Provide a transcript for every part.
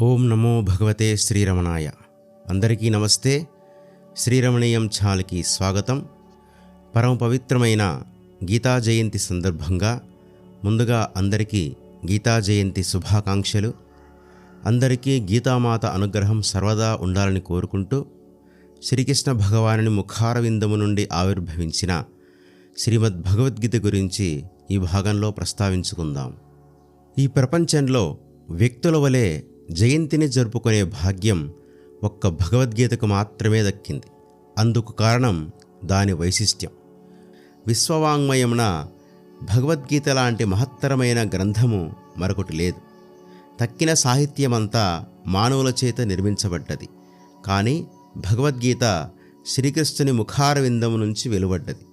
ఓం నమో భగవతే శ్రీరమణాయ. అందరికీ నమస్తే. శ్రీరమణీయం ఛాల్కి స్వాగతం. పరమ పవిత్రమైన గీతా జయంతి సందర్భంగా ముందుగా అందరికీ గీతా జయంతి శుభాకాంక్షలు. అందరికీ గీతామాత అనుగ్రహం సర్వదా ఉండాలని కోరుకుంటూ శ్రీకృష్ణ భగవానుని ముఖారవిందము నుండి ఆవిర్భవించిన శ్రీమద్ భగవద్గీత గురించి ఈ భాగంలో ప్రస్తావించుకుందాం. ఈ ప్రపంచంలో వ్యక్తుల వలె జయంతిని జరుపుకునే భాగ్యం ఒక్క భగవద్గీతకు మాత్రమే దక్కింది. అందుకు కారణం దాని వైశిష్ట్యం. విశ్వవాంగ్మయమున భగవద్గీత లాంటి మహత్తరమైన గ్రంథము మరొకటి లేదు. తక్కిన సాహిత్యమంతా మానవుల చేత నిర్మించబడ్డది. కానీ భగవద్గీత శ్రీకృష్ణుని ముఖారవిందము నుంచి వెలువడ్డది.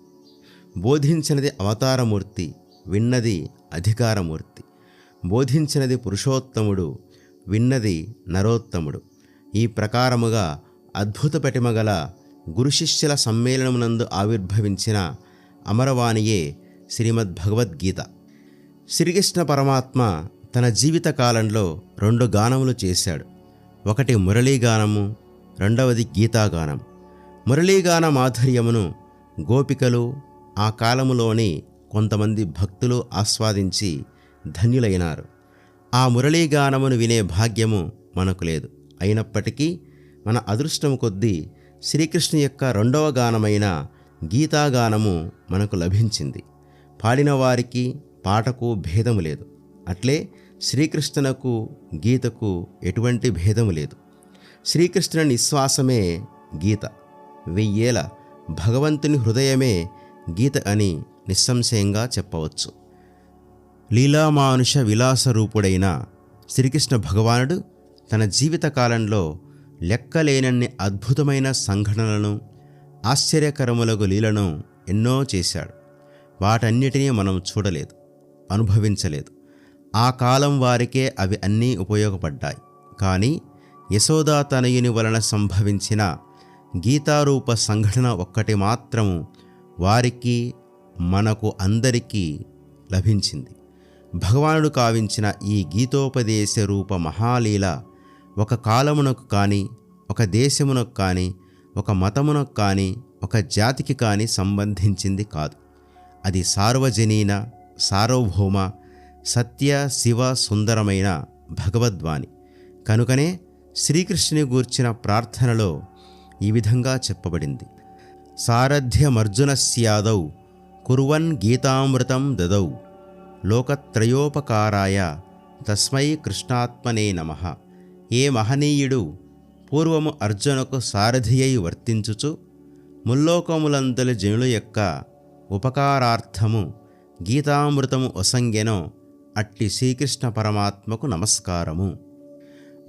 బోధించినది అవతారమూర్తి విన్నది అధికారమూర్తి. బోధించినది పురుషోత్తముడు విన్నది నరోత్తముడు. ఈ ప్రకారముగా అద్భుత పటిమగల గురు శిష్యుల సమ్మేళనమునందు ఆవిర్భవించిన అమరవాణియే శ్రీమద్ భగవద్గీత శ్రీకృష్ణ పరమాత్మ తన జీవితకాలంలో రెండు గానములు చేశాడు. ఒకటి మురళీగానము రెండవది గీతాగానం. మురళీగాన మాధుర్యమును గోపికలు ఆ కాలములోని కొంతమంది భక్తులు ఆస్వాదించి ధన్యులైనారు. ఆ మురళీగానమును వినే భాగ్యము మనకు లేదు. అయినప్పటికీ మన అదృష్టము కొద్దీ శ్రీకృష్ణు యొక్క రెండవ గానమైన గీతాగానము మనకు లభించింది. పాడిన వారికి పాటకు భేదము లేదు. అట్లే శ్రీకృష్ణునకు గీతకు ఎటువంటి భేదము లేదు. శ్రీకృష్ణుని నిశ్వాసమే గీత. వెయ్యేల భగవంతుని హృదయమే గీత అని నిస్సంశయంగా చెప్పవచ్చు. లీలామానుష విలాసరూపుడైన శ్రీకృష్ణ భగవానుడు తన జీవితకాలంలో లెక్కలేనన్ని అద్భుతమైన సంఘటనలను ఆశ్చర్యకరములకు లీలను ఎన్నో చేశాడు. వాటన్నిటినీ మనం చూడలేదు అనుభవించలేదు. ఆ కాలం వారికే అవి అన్నీ ఉపయోగపడ్డాయి. కానీ యశోదా తనయుని వలన సంభవించిన గీతారూప సంఘటన ఒక్కటి మాత్రము వారికి మనకు అందరికీ లభించింది. భగవానుడు కావించిన ఈ గీతోపదేశ రూప మహాలీల ఒక కాలమునకు కానీ ఒక దేశమునకు కానీ ఒక మతమునకు కానీ ఒక జాతికి కానీ సంబంధించింది కాదు. అది సార్వజనీన సార్వభౌమ సత్య శివ సుందరమైన భగవద్వాణి. కనుకనే శ్రీకృష్ణుని గూర్చిన ప్రార్థనలో ఈ విధంగా చెప్పబడింది. సారథ్యమర్జునస్యాదౌ కుర్వన్ గీతామృతం దదౌ. లోకత్రయోపకారాయ తస్మై కృష్ణాత్మనే నమ. ఏ మహనీయుడు పూర్వము అర్జునకు సారథియై వర్తించుచు ముల్లోకములందలి జనుల యొక్క ఉపకారార్థము గీతామృతము ఒసంగెనో అట్టి శ్రీకృష్ణ పరమాత్మకు నమస్కారము.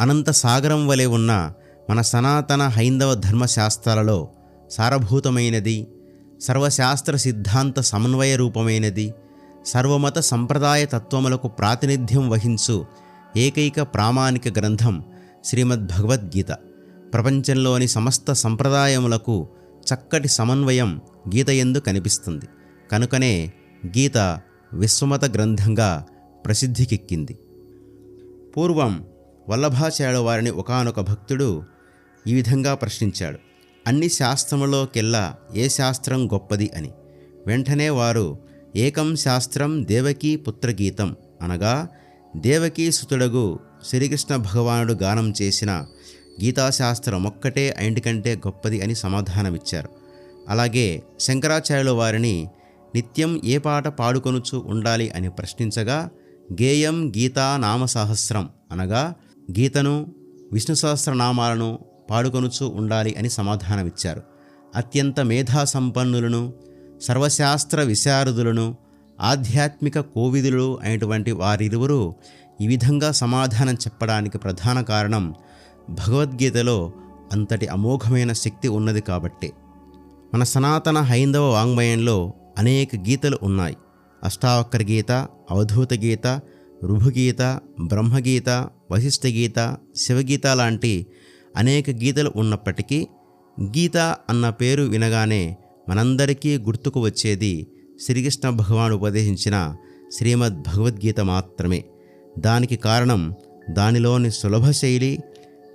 అనంత సాగరం వలె ఉన్న మన సనాతన హైందవ ధర్మశాస్త్రాలలో సారభూతమైనది సర్వశాస్త్ర సిద్ధాంత సమన్వయ రూపమైనది సర్వమత సంప్రదాయ తత్వములకు ప్రాతినిధ్యం వహించు ఏకైక ప్రామాణిక గ్రంథం శ్రీమద్ భగవద్గీత ప్రపంచంలోని సమస్త సంప్రదాయములకు చక్కటి సమన్వయం గీత ఎందు కనిపిస్తుంది. కనుకనే గీత విశ్వమత గ్రంథంగా ప్రసిద్ధికెక్కింది. పూర్వం వల్లభాచార్యుల వారిని ఒకానొక భక్తుడు ఈ విధంగా ప్రశ్నించాడు. అన్ని శాస్త్రములోకెల్లా ఏ శాస్త్రం గొప్పది అని. వెంటనే వారు ఏకం శాస్త్రం దేవకీ పుత్రగీతం అనగా దేవకీ సుతుడగు శ్రీకృష్ణ భగవానుడు గానం చేసిన గీతాశాస్త్రం ఒక్కటే కంటే గొప్పది అని సమాధానమిచ్చారు. అలాగే శంకరాచార్యుల వారిని నిత్యం ఏ పాట పాడుకొనుచు ఉండాలి అని ప్రశ్నించగా గేయం గీతా నామ సహస్రం అనగా గీతను విష్ణు సహస్రనామాలను పాడుకొనుచు ఉండాలి అని సమాధానమిచ్చారు. అత్యంత మేధా సంపన్నులను సర్వశాస్త్ర విశారదులను ఆధ్యాత్మిక కోవిదులు అయినటువంటి వారిరువురు ఈ విధంగా సమాధానం చెప్పడానికి ప్రధాన కారణం భగవద్గీతలో అంతటి అమోఘమైన శక్తి ఉన్నది కాబట్టే. మన సనాతన హైందవ వాంగ్మయంలో అనేక గీతలు ఉన్నాయి. అష్టావక్ర గీత అవధూత గీత రుభుగీత బ్రహ్మగీత వశిష్ఠ గీత శివగీత లాంటి అనేక గీతలు ఉన్నప్పటికీ గీత అన్న పేరు వినగానే మనందరికీ గుర్తుకు వచ్చేది శ్రీకృష్ణ భగవాను ఉపదేశించిన శ్రీమద్ భగవద్గీత మాత్రమే. దానికి కారణం దానిలోని సులభ శైలి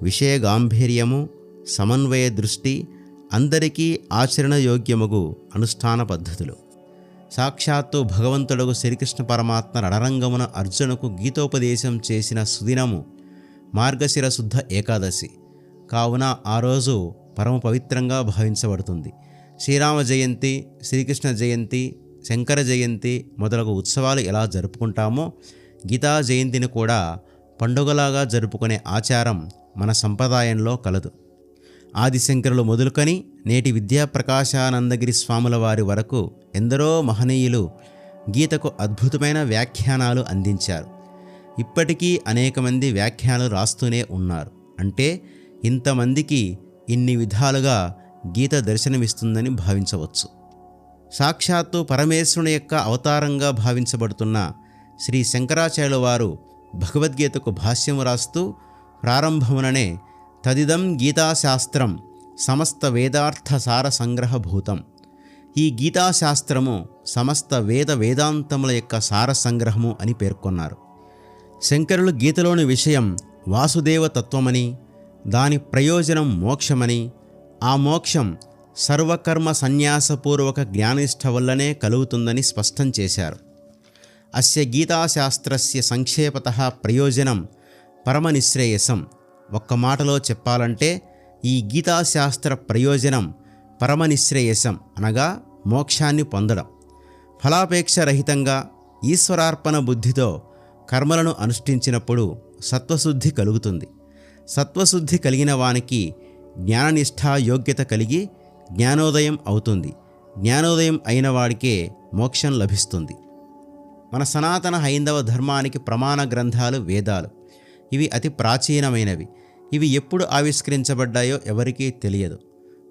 విషయ గాంభీర్యము సమన్వయ దృష్టి అందరికీ ఆచరణయోగ్యముగు అనుష్ఠాన పద్ధతులు. సాక్షాత్తు భగవంతుడుగు శ్రీకృష్ణ పరమాత్మ రణరంగమున అర్జునకు గీతోపదేశం చేసిన సుదినము మార్గశిర శుద్ధ ఏకాదశి. కావున ఆ రోజు పరమ పవిత్రంగా భావించబడుతుంది. శ్రీరామ జయంతి శ్రీకృష్ణ జయంతి శంకర జయంతి మొదలగు ఉత్సవాలు ఎలా జరుపుకుంటామో గీతా జయంతిని కూడా పండుగలాగా జరుపుకునే ఆచారం మన సంప్రదాయంలో కలదు. ఆదిశంకరులు మొదలుకొని నేటి విద్యాప్రకాశానందగిరి స్వాముల వారి వరకు ఎందరో మహనీయులు గీతకు అద్భుతమైన వ్యాఖ్యానాలు అందించారు. ఇప్పటికీ అనేక మంది వ్యాఖ్యానాలు రాస్తూనే ఉన్నారు. అంటే ఇంతమందికి ఇన్ని విధాలుగా గీత దర్శనమిస్తుందని భావించవచ్చు. సాక్షాత్తు పరమేశ్వరుని యొక్క అవతారంగా భావించబడుతున్న శ్రీ శంకరాచార్యుల వారు భగవద్గీతకు భాష్యము రాస్తూ ప్రారంభముననే తదిదం గీతాశాస్త్రం సమస్త వేదార్థ సార సంగ్రహభూతం. ఈ గీతాశాస్త్రము సమస్త వేద వేదాంతముల యొక్క సార సంగ్రహము అని పేర్కొన్నారు. శంకరులు గీతలోని విషయం వాసుదేవ తత్వమని దాని ప్రయోజనం మోక్షమని ఆ మోక్షం సర్వకర్మ సన్యాసపూర్వక జ్ఞానిష్ట వల్లనే కలుగుతుందని స్పష్టం చేశారు. అస్య గీతాశాస్త్రస్య సంక్షేపత ప్రయోజనం పరమనిశ్రేయసం ఒక్క మాటలో చెప్పాలంటే ఈ గీతాశాస్త్ర ప్రయోజనం పరమనిశ్రేయసం అనగా మోక్షాన్ని పొందడం. ఫలాపేక్ష రహితంగా ఈశ్వరార్పణ బుద్ధితో కర్మలను అనుష్ఠించినప్పుడు సత్వశుద్ధి కలుగుతుంది. సత్వశుద్ధి కలిగిన వానికి జ్ఞాననిష్ఠా యోగ్యత కలిగి జ్ఞానోదయం అవుతుంది. జ్ఞానోదయం అయిన వాడికే మోక్షం లభిస్తుంది. మన సనాతన హైందవ ధర్మానికి ప్రమాణ గ్రంథాలు వేదాలు. ఇవి అతి ప్రాచీనమైనవి. ఇవి ఎప్పుడు ఆవిష్కరించబడ్డాయో ఎవరికీ తెలియదు.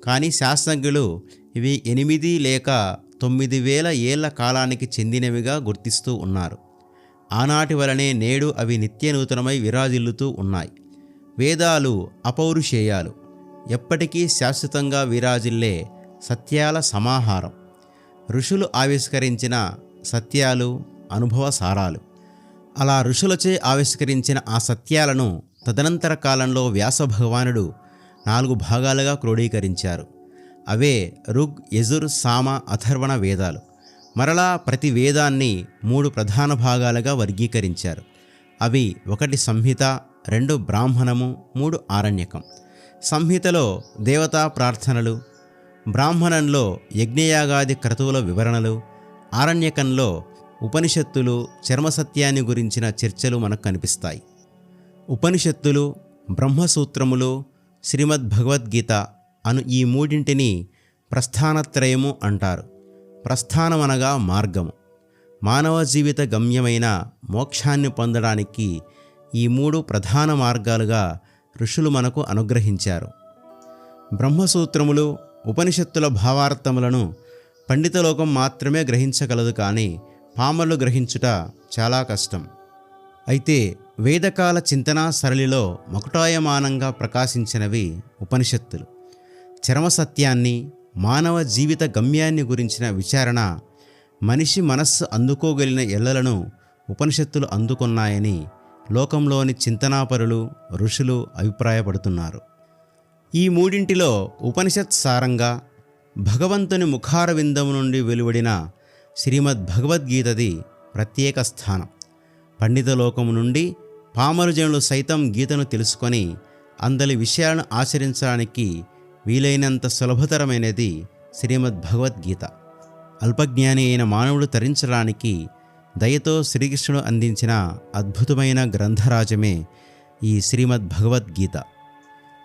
కానీ శాస్త్రజ్ఞులు ఇవి ఎనిమిది లేక తొమ్మిది వేల ఏళ్ళ కాలానికి చెందినవిగా గుర్తిస్తూ ఉన్నారు. ఆనాటి వలనే నేడు అవి నిత్యనూతనమై విరాజిల్లుతూ ఉన్నాయి. వేదాలు అపౌరుషేయాలు. ఎప్పటికీ శాశ్వతంగా విరాజిల్లే సత్యాల సమాహారం. ఋషులు ఆవిష్కరించిన సత్యాలు అనుభవ సారాలు. అలా ఋషులచే ఆవిష్కరించిన ఆ సత్యాలను తదనంతర కాలంలో వ్యాస భగవానుడు నాలుగు భాగాలుగా క్రోడీకరించారు. అవే ఋగ్ యజుర్ సామ అథర్వణ వేదాలు. మరలా ప్రతి వేదాన్ని మూడు ప్రధాన భాగాలుగా వర్గీకరించారు. అవి ఒకటి సంహిత రెండు బ్రాహ్మణము మూడు ఆరణ్యకం. సంహితలో దేవతా ప్రార్థనలు బ్రాహ్మణంలో యజ్ఞయాగాది క్రతువుల వివరణలు ఆరణ్యకంలో ఉపనిషత్తులు చర్మసత్యాన్ని గురించిన చర్చలు మనకు కనిపిస్తాయి. ఉపనిషత్తులు బ్రహ్మసూత్రములు శ్రీమద్ భగవద్గీత అను ఈ మూడింటిని ప్రస్థానత్రయము అంటారు. ప్రస్థానమనగా మార్గము. మానవ జీవిత గమ్యమైన మోక్షాన్ని పొందడానికి ఈ మూడు ప్రధాన మార్గాలుగా ఋషులు మనకు అనుగ్రహించారు. బ్రహ్మసూత్రములు ఉపనిషత్తుల భావార్థములను పండితలోకం మాత్రమే గ్రహించగలదు కానీ పాములు గ్రహించుట చాలా కష్టం. అయితే వేదకాల చింతనా సరళిలో మకుటాయమానంగా ప్రకాశించినవి ఉపనిషత్తులు. చరమసత్యాన్ని మానవ జీవిత గమ్యాన్ని గురించిన విచారణ మనిషి మనస్సు అందుకోగలిగిన ఎల్లలను ఉపనిషత్తులు అందుకున్నాయని లోకంలోని చింతనాపరులు ఋషులు అభిప్రాయపడుతున్నారు. ఈ మూడింటిలో ఉపనిషత్ సారంగా భగవంతుని ముఖారవిందం నుండి వెలువడిన శ్రీమద్ భగవద్గీతది ప్రత్యేక స్థానం. పండిత లోకము నుండి పామరుజనులు సైతం గీతను తెలుసుకొని అందలి విషయాలను ఆచరించడానికి వీలైనంత సులభతరమైనది శ్రీమద్ భగవద్గీత. అల్పజ్ఞాని అయిన మానవుడు తరించడానికి దయతో శ్రీకృష్ణుడు అందించిన అద్భుతమైన గ్రంథరాజమే ఈ శ్రీమద్ భగవద్గీత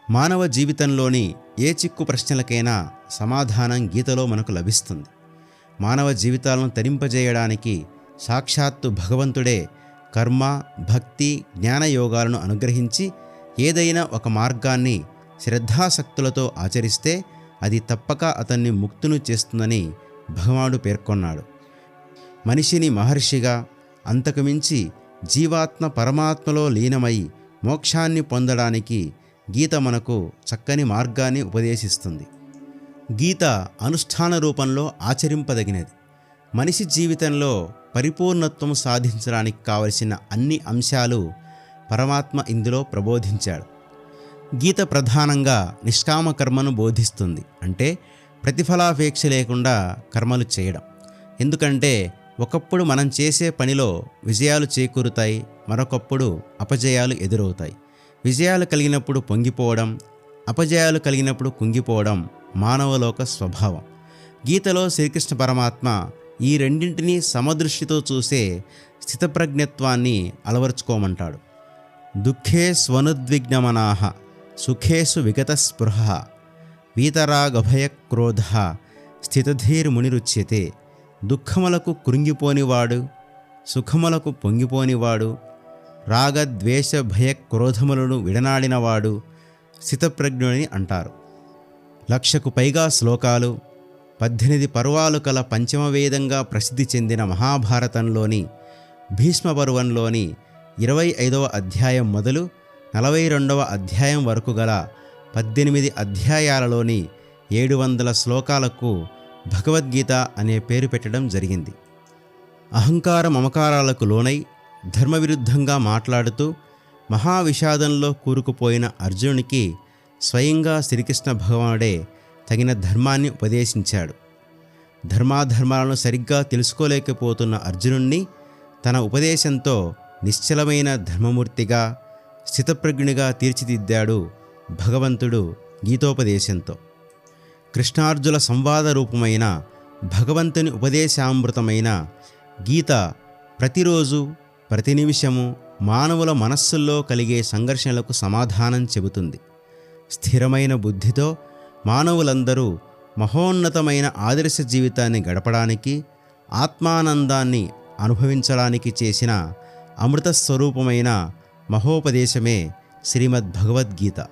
మానవ జీవితంలోని ఏ చిక్కు ప్రశ్నలకైనా సమాధానం గీతలో మనకు లభిస్తుంది. మానవ జీవితాలను తరింపజేయడానికి సాక్షాత్తు భగవంతుడే కర్మ భక్తి జ్ఞానయోగాలను అనుగ్రహించి ఏదైనా ఒక మార్గాన్ని శ్రద్ధాసక్తులతో ఆచరిస్తే అది తప్పక అతన్ని ముక్తును చేస్తుందని భగవానుడు పేర్కొన్నాడు. మనిషిని మహర్షిగా అంతకుమించి జీవాత్మ పరమాత్మలో లీనమై మోక్షాన్ని పొందడానికి గీత మనకు చక్కని మార్గాన్ని ఉపదేశిస్తుంది. గీత అనుష్ఠాన రూపంలో ఆచరింపదగినది. మనిషి జీవితంలో పరిపూర్ణత్వం సాధించడానికి కావలసిన అన్ని అంశాలు పరమాత్మ ఇందులో ప్రబోధించాడు. గీత ప్రధానంగా నిష్కామ కర్మను బోధిస్తుంది. అంటే ప్రతిఫలాపేక్ష లేకుండా కర్మలు చేయడం. ఎందుకంటే ఒకప్పుడు మనం చేసే పనిలో విజయాలు చేకూరుతాయి మరొకప్పుడు అపజయాలు ఎదురవుతాయి. విజయాలు కలిగినప్పుడు పొంగిపోవడం అపజయాలు కలిగినప్పుడు కుంగిపోవడం మానవలోక స్వభావం. గీతలో శ్రీకృష్ణ పరమాత్మ ఈ రెండింటినీ సమదృష్టితో చూసే స్థితప్రజ్ఞత్వాన్ని అలవరుచుకోమంటాడు. దుఃఖే స్వనుద్విగ్నమనాహ సుఖేషు విగత స్పృహ వీతరాగభయ క్రోధ స్థితధీర్మునిరుచ్యతే. దుఃఖములకు కృంగిపోనివాడు సుఖములకు పొంగిపోనివాడు రాగద్వేష భయ క్రోధములను విడనాడినవాడు స్థితప్రజ్ఞుడిని అంటారు. లక్షకు పైగా శ్లోకాలు పద్దెనిమిది పర్వాలు కల పంచమవేదంగా ప్రసిద్ధి చెందిన మహాభారతంలోని భీష్మ పర్వంలోని ఇరవై ఐదవ అధ్యాయం మొదలు నలభై రెండవ అధ్యాయం వరకు గల పద్దెనిమిది అధ్యాయాలలోని ఏడు వందల శ్లోకాలకు భగవద్గీత అనే పేరు పెట్టడం జరిగింది. అహంకార మమకారాలకు లోనై ధర్మవిరుద్ధంగా మాట్లాడుతూ మహావిషాదంలో కూరుకుపోయిన అర్జునునికి స్వయంగా శ్రీకృష్ణ భగవానుడే తగిన ధర్మాన్ని ఉపదేశించాడు. ధర్మాధర్మాలను సరిగ్గా తెలుసుకోలేకపోతున్న అర్జునుణ్ణి తన ఉపదేశంతో నిశ్చలమైన ధర్మమూర్తిగా స్థితప్రజ్ఞునిగా తీర్చిదిద్దాడు భగవంతుడు గీతోపదేశంతో. కృష్ణార్జుల సంవాద రూపమైన భగవంతుని ఉపదేశామృతమైన గీత ప్రతిరోజు ప్రతి నిమిషము మానవుల మనస్సుల్లో కలిగే సంఘర్షణలకు సమాధానం చెబుతుంది. స్థిరమైన బుద్ధితో మానవులందరూ మహోన్నతమైన ఆదర్శ జీవితాన్ని గడపడానికి ఆత్మానందాన్ని అనుభవించడానికి చేసిన అమృత స్వరూపమైన మహోపదేశమే శ్రీమద్ భగవద్గీత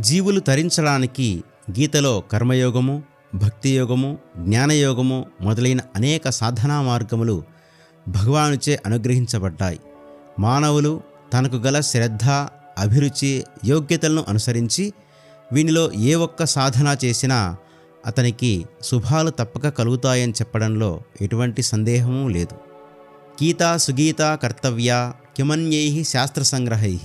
జీవులు తరించడానికి గీతలో కర్మయోగము భక్తియోగము జ్ఞానయోగము మొదలైన అనేక సాధనా మార్గములు భగవానుచే అనుగ్రహించబడ్డాయి. మానవులు తనకు గల శ్రద్ధ అభిరుచి యోగ్యతలను అనుసరించి వీనిలో ఏ ఒక్క సాధన చేసినా అతనికి శుభాలు తప్పక కలుగుతాయని చెప్పడంలో ఎటువంటి సందేహమూ లేదు. గీత సుగీత కర్తవ్య కిమన్యై శాస్త్రసంగ్రహై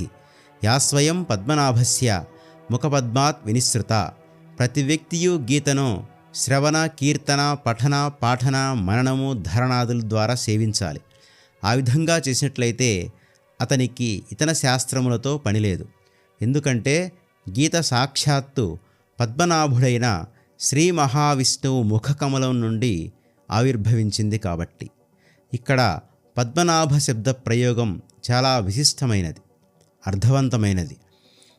యా స్వయం పద్మనాభస్య ముఖపద్మాత్ వినిశ్రుత ప్రతి వ్యక్తియు గీతను శ్రవణ కీర్తన పఠన పాఠన మననము ధరణాదుల ద్వారా సేవించాలి. ఆ విధంగా చేసినట్లయితే అతనికి ఇతర శాస్త్రములతో పనిలేదు ఎందుకంటే గీత సాక్షాత్తు పద్మనాభుడైన శ్రీ మహావిష్ణువు ముఖకమలం నుండి ఆవిర్భవించింది కాబట్టి. ఇక్కడ పద్మనాభ శబ్ద ప్రయోగం చాలా విశిష్టమైనది అర్థవంతమైనది.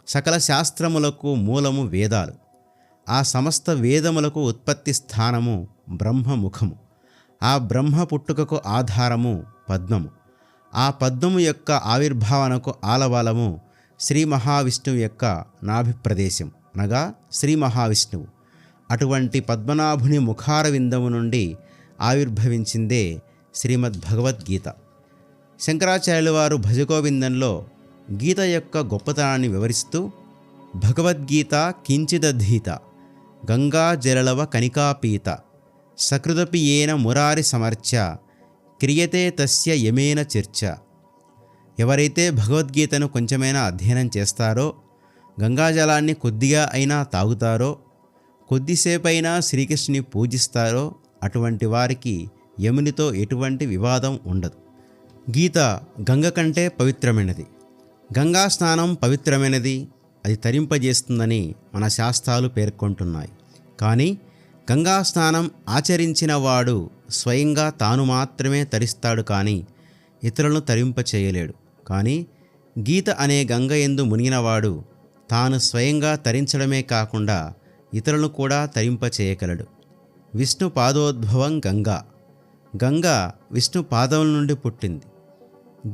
సకల శాస్త్రములకు మూలము వేదాలు. ఆ సమస్త వేదములకు ఉత్పత్తి స్థానము బ్రహ్మముఖము. ఆ బ్రహ్మ పుట్టుకకు ఆధారము పద్మము. ఆ పద్మము యొక్క ఆవిర్భావనకు ఆలవాలము శ్రీ మహావిష్ణువు యొక్క నాభి ప్రదేశం అనగా శ్రీ మహావిష్ణువు. అటువంటి పద్మనాభుని ముఖార విందము నుండి ఆవిర్భవించిందే శ్రీమద్ భగవద్గీత శంకరాచార్యుల వారు భజగోవిందంలో గీత యొక్క గొప్పతనాన్ని వివరిస్తూ భగవద్గీత కించిదధీత. గంగా జలలవ కనికాపీత సకృదపి ఏన మురారి సమర్చ క్రియతే తస్య యమేన చర్చ. ఎవరైతే భగవద్గీతను కొంచెమైనా అధ్యయనం చేస్తారో గంగాజలాన్ని కొద్దిగా అయినా తాగుతారో కొద్దిసేపైనా శ్రీకృష్ణుని పూజిస్తారో అటువంటి వారికి యమునితో ఎటువంటి వివాదం ఉండదు. గీత గంగ కంటే పవిత్రమైనది. గంగా స్నానం పవిత్రమైనది. అది తరింపజేస్తుందని మన శాస్త్రాలు పేర్కొంటున్నాయి. కానీ గంగా స్నానం ఆచరించిన వాడు స్వయంగా తాను మాత్రమే తరిస్తాడు కానీ ఇతరులను తరింప చేయలేడు. కానీ గీత అనే గంగ ఎందు మునిగినవాడు తాను స్వయంగా తరించడమే కాకుండా ఇతరులను కూడా తరింప చేయగలడు. విష్ణు పాదోద్భవం గంగా. గంగ విష్ణు పాదముల నుండి పుట్టింది.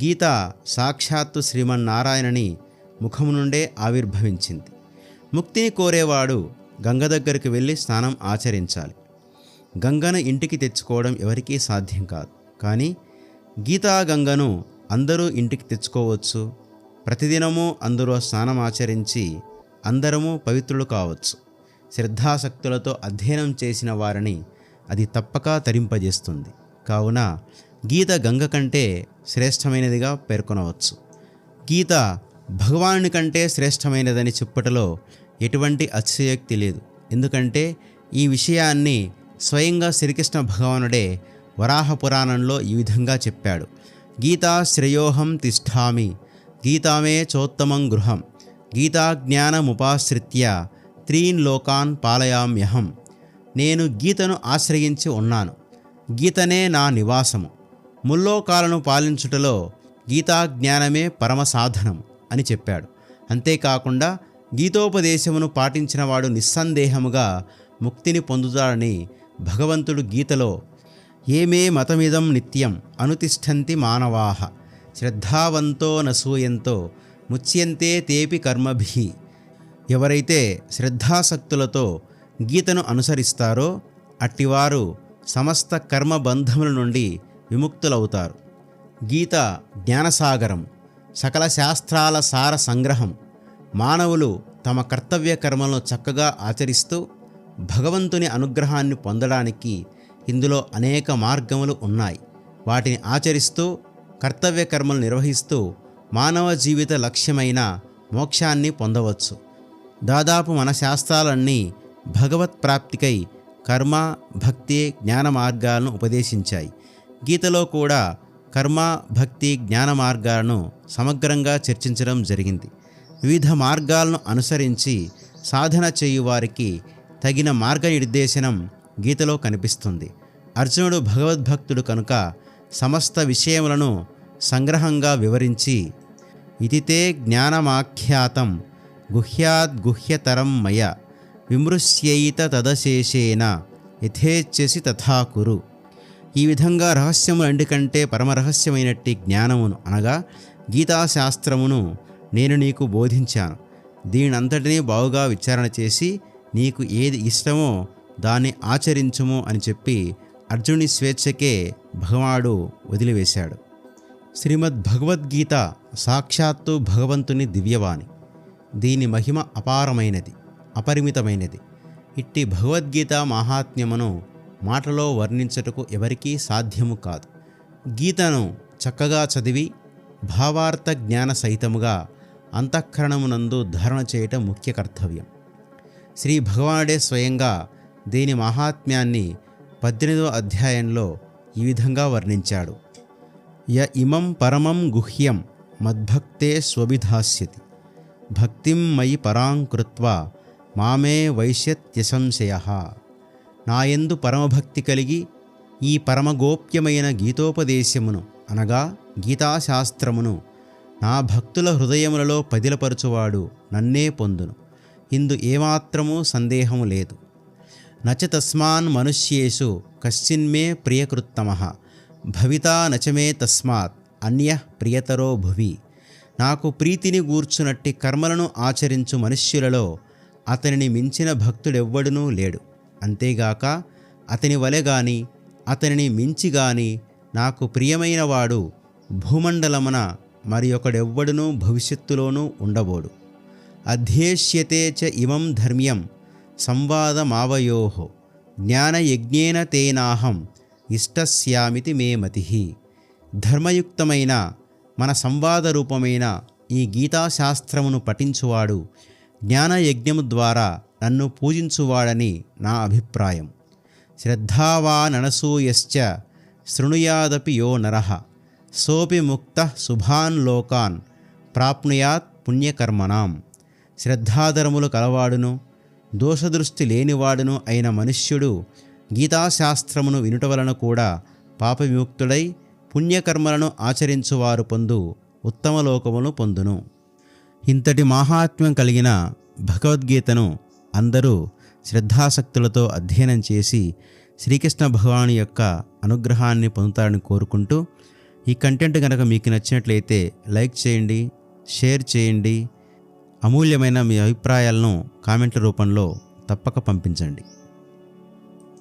గీత సాక్షాత్తు శ్రీమన్నారాయణని ముఖము నుండే ఆవిర్భవించింది. ముక్తిని కోరేవాడు గంగ దగ్గరికి వెళ్ళి స్నానం ఆచరించాలి. గంగను ఇంటికి తెచ్చుకోవడం ఎవరికీ సాధ్యం కాదు. కానీ గీతా గంగను అందరూ ఇంటికి తెచ్చుకోవచ్చు. ప్రతిదినము అందరూ స్నానం ఆచరించి అందరము పవిత్రులు కావచ్చు. శ్రద్ధాశక్తులతో అధ్యయనం చేసిన వారిని అది తప్పక తరింపజేస్తుంది. కావున గీత గంగ కంటే శ్రేష్టమైనదిగా పేర్కొనవచ్చు. గీత భగవాను కంటే శ్రేష్టమైనదని చెప్పటలో ఎటువంటి అతిశయోక్తి లేదు. ఎందుకంటే ఈ విషయాన్ని స్వయంగా శ్రీకృష్ణ భగవానుడే వరాహ పురాణంలో ఈ విధంగా చెప్పాడు. గీతా శ్రేయోహం తిష్టామి గీతామే చోత్తమం గృహం గీతా జ్ఞానముపాశ్రిత్య త్రీన్ లోకాన్ పాలయామ్యహం. నేను గీతను ఆశ్రయించి ఉన్నాను. గీతనే నా నివాసము. ముల్లోకాలను పాలించుటలో గీతా జ్ఞానమే పరమ సాధనం అని చెప్పాడు. అంతేకాకుండా గీతోపదేశమును పాటించినవాడు నిస్సందేహముగా ముక్తిని పొందుతాడని భగవంతుడు గీతలో ఏమే మతమిదం నిత్యం అనుతిష్టంతి మానవాహ శ్రద్ధావంతో నసూయంతో ముచ్యంతే తేపి కర్మభి ఎవరైతే శ్రద్ధాసక్తులతో గీతను అనుసరిస్తారో అట్టివారు సమస్త కర్మబంధముల నుండి విముక్తులవుతారు. గీత జ్ఞానసాగరం సకల శాస్త్రాల సార సంగ్రహం. మానవులు తమ కర్తవ్య కర్మలను చక్కగా ఆచరిస్తూ భగవంతుని అనుగ్రహాన్ని పొందడానికి ఇందులో అనేక మార్గములు ఉన్నాయి. వాటిని ఆచరిస్తూ కర్తవ్య కర్మలు నిర్వహిస్తూ మానవ జీవిత లక్ష్యమైన మోక్షాన్ని పొందవచ్చు. దాదాపు మన శాస్త్రాలన్నీ భగవత్ ప్రాప్తికై కర్మ భక్తి జ్ఞాన మార్గాలను ఉపదేశించాయి. గీతలో కూడా కర్మ భక్తి జ్ఞాన మార్గాలను సమగ్రంగా చర్చించడం జరిగింది. వివిధ మార్గాలను అనుసరించి సాధన చేయువారికి తగిన మార్గనిర్దేశనం గీతలో కనిపిస్తుంది. అర్జునుడు భగవద్భక్తుడు కనుక సమస్త విషయములను సంగ్రహంగా వివరించి ఇతితే జ్ఞానమాఖ్యాతం గుహ్యాద్గుహ్యతరం మయ విమృశ్యయిత తదశేషేన యథేచ్ఛసి తథా కురు. ఈ విధంగా రహస్యములంటి కంటే పరమరహస్యమైనట్టి జ్ఞానమును అనగా గీతాశాస్త్రమును నేను నీకు బోధించాను. దీనంతటినీ బావుగా విచారణ చేసి నీకు ఏది ఇష్టమో దాన్ని ఆచరించుము అని చెప్పి అర్జుని స్వేచ్ఛకే భగవాడు వదిలివేశాడు. శ్రీమద్ భగవద్గీత సాక్షాత్తు భగవంతుని దివ్యవాణి. దీని మహిమ అపారమైనది అపరిమితమైనది. ఇట్టి భగవద్గీత మహాత్మ్యమును మాటలో వర్ణించటకు ఎవరికీ సాధ్యము కాదు. గీతను చక్కగా చదివి భావార్థ జ్ఞాన సహితముగా అంతఃకరణమునందు ధారణ చేయటం ముఖ్య కర్తవ్యం. శ్రీ భగవానుడే స్వయంగా దీని మహాత్మ్యాన్ని పద్దెనిమిదవ అధ్యాయంలో ఈ విధంగా వర్ణించాడు. య ఇమం పరమం గుహ్యం మద్భక్తే స్వభిధాస్యతి భక్తిం మయి పరాం కృత్వా మామే వైశ్యత్యసంశయ. నాయందు పరమభక్తి కలిగి ఈ పరమగోప్యమైన గీతోపదేశమును అనగా గీతాశాస్త్రమును. నా భక్తుల హృదయములలో పదిలపరచువాడు నన్నే పొందును. ఇందు ఏమాత్రమూ సందేహము లేదు. నచ తస్మాన్ మనుష్యేషు కశ్చిన్మే ప్రియకృత్తమ. భవితా నచమే తస్మాత్ అన్య ప్రియతరో భువి. నాకు ప్రీతిని గూర్చునట్టి కర్మలను ఆచరించు మనుష్యులలో అతనిని మించిన భక్తుడెవ్వడునూ లేడు. అంతేగాక అతని వలె గాని అతనిని మించి గాని నాకు ప్రియమైన వాడు భూమండలమున మరి ఒకడెవ్వడునూ భవిష్యత్తులోనూ ఉండబోడు. అధ్యేష్యతే చ ఇమం ధర్మ్యం సంవాదమావయో జ్ఞానయజ్ఞేన తేనాహం ఇష్టస్యామితి మే మతి. ధర్మయుక్తమైన మన సంవాద రూపమైన ఈ గీతాశాస్త్రమును పఠించువాడు జ్ఞానయజ్ఞము ద్వారా నన్ను పూజించువాడని నా అభిప్రాయం. శ్రద్ధావాననసూయశ్చ శృణుయాదపి యో నరః సోపి ముక్త శుభాన్ లోకాన్ ప్రాప్నుయాత్ పుణ్యకర్మణాం. శ్రద్ధాధరములు కలవాడును దోషదృష్టి లేనివాడును అయిన మనుష్యుడు గీతాశాస్త్రమును వినుట వలన కూడా పాప విముక్తుడై పుణ్యకర్మలను ఆచరించువారు పొందు ఉత్తమ లోకమును పొందును. ఇంతటి మాహాత్మ్యం కలిగిన భగవద్గీతను అందరూ శ్రద్ధాసక్తులతో అధ్యయనం చేసి శ్రీకృష్ణ భగవాను యొక్క అనుగ్రహాన్ని పొందుతారని కోరుకుంటూ ఈ కంటెంట్ కనుక మీకు నచ్చినట్లయితే లైక్ చేయండి షేర్ చేయండి అమూల్యమైన మీ అభిప్రాయాలను కామెంట్ల రూపంలో తప్పక పంపించండి.